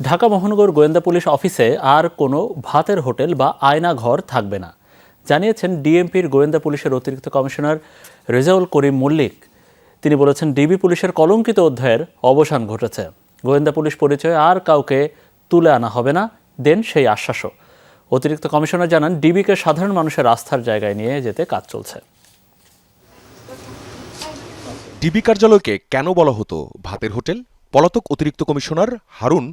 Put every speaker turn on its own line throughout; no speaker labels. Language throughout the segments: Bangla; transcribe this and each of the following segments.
ঢাকা মহানগর গোয়েন্দা পুলিশ অফিসে আর কোনো ভাতের হোটেল বা আয়না ঘর থাকবে না। জানিয়েছেন ডিএমপির গোয়েন্দা পুলিশের অতিরিক্ত কমিশনার রেজাউল করিম মল্লিক। তিনি বলেছেন, ডিবি পুলিশের কলঙ্কিত অধ্যায়ের অবসান ঘটেছে। গোয়েন্দা পুলিশ পরিচয়ে আর কাউকে তুলে আনা হবে না, দেন সেই আশ্বাসও। অতিরিক্ত কমিশনার জানান, ডিবিকে সাধারণ মানুষের আস্থার জায়গায় নিয়ে যেতে কাজ চলছে।
ডিবি কার্যালয়কে কেন বলা হতো ভাতের হোটেল? পলাতক অতিরিক্ত কমিশনার হারুন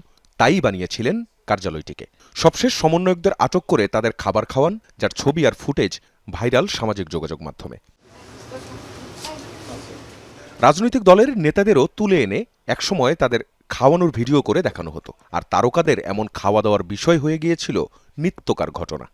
তাই বানিয়েছিলেন কার্যালয়টিকে। সবশেষ সমন্বয়কদের আটক করে তাদের খাবার খাওয়ান, যার ছবি আর ফুটেজ ভাইরাল সামাজিক যোগাযোগ মাধ্যমে। রাজনৈতিক দলের নেতাদেরও তুলে এনে একসময় তাদের খাওয়ানোর ভিডিও করে দেখানো হতো। আর তারকাদের এমন খাওয়া দাওয়ার বিষয় হয়ে গিয়েছিল নিত্যকার ঘটনা।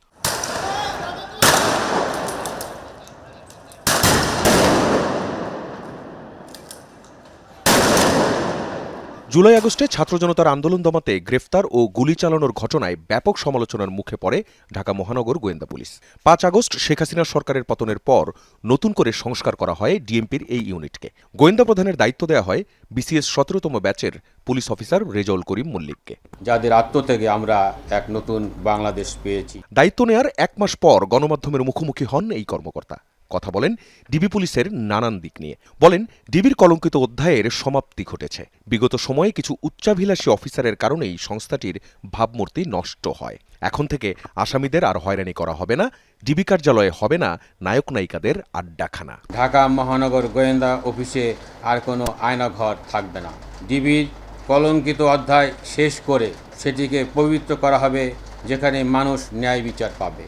জুলাই আগস্টে ছাত্র জনতার আন্দোলন দমাতে গ্রেফতার ও গুলি চালানোর ঘটনায় ব্যাপক সমালোচনার মুখে পড়ে ঢাকা মহানগর গোয়েন্দা পুলিশ। পাঁচ আগস্ট শেখ হাসিনা সরকারের পতনের পর নতুন করে সংস্কার করা হয় ডিএমপির এই ইউনিটকে। গোয়েন্দা প্রধানের দায়িত্ব দেওয়া হয় বিসিএস সতেরোতম ব্যাচের পুলিশ অফিসার রেজাউল করিম মল্লিককে।
যাদের আত্মত্যাগে আমরা এক নতুন বাংলাদেশ পেয়েছি।
দায়িত্ব নেয়ার এক মাস পর গণমাধ্যমের মুখোমুখি হন এই কর্মকর্তা। কথা বলেন ডিবি পুলিশের নানান দিক নিয়ে। বলেন, ডিবির কলঙ্কিত অধ্যায়ের সমাপ্তি ঘটেছে। বিগত সময়ে কিছু উচ্চাভিলাষী অফিসারের কারণেই সংস্থাটির ভাবমূর্তি নষ্ট হয়। এখন থেকে আসামিদের আর হয়রানি করা হবে না, ডিবি কার্যালয়ে হবে না নায়ক নায়িকাদের আড্ডাখানা।
ঢাকা মহানগর গোয়েন্দা অফিসে আর কোনো আয়নাঘর থাকবে না। ডিবির কলঙ্কিত অধ্যায় শেষ করে সেটিকে পবিত্র করা হবে, যেখানে মানুষ ন্যায় বিচার পাবে।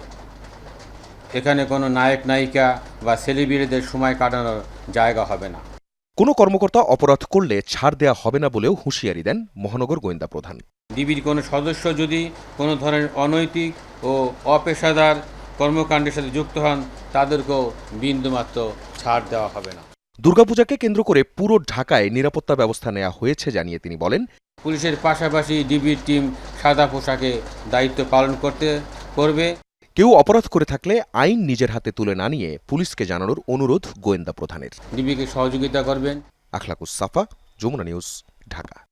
এখানে কোনো নায়ক নায়িকা বা সেলিব্রিটিদের সময় কাটানোর জায়গা হবে না।
কোনো কর্মকর্তা অপরাধ করলে ছাড় দেয়া হবে না বলেও হুঁশিয়ারি দেন মহানগর গোয়েন্দা প্রধান।
ডিবির কোনো সদস্য যদি কোনো ধরনের অনৈতিক ও অপেশাদার কর্মকাণ্ডের সাথে যুক্ত হন তাদেরকেও বিন্দুমাত্র ছাড় দেওয়া হবে না।
দুর্গাপূজাকে কেন্দ্র করে পুরো ঢাকায় নিরাপত্তা ব্যবস্থা নেওয়া হয়েছে জানিয়ে তিনি বলেন
পুলিশের পাশাপাশি ডিবির টিম সাদা পোশাকে দায়িত্ব পালন করতে করবে।
কেউ অপরাধ করে থাকলে আইন নিজের হাতে তুলে না নিয়ে পুলিশকে জানানোর অনুরোধ গোয়েন্দা প্রধানের।
ডিবিকে সহযোগিতা করবেন।
আখলাকুস সাফা যমুনা নিউজ ঢাকা।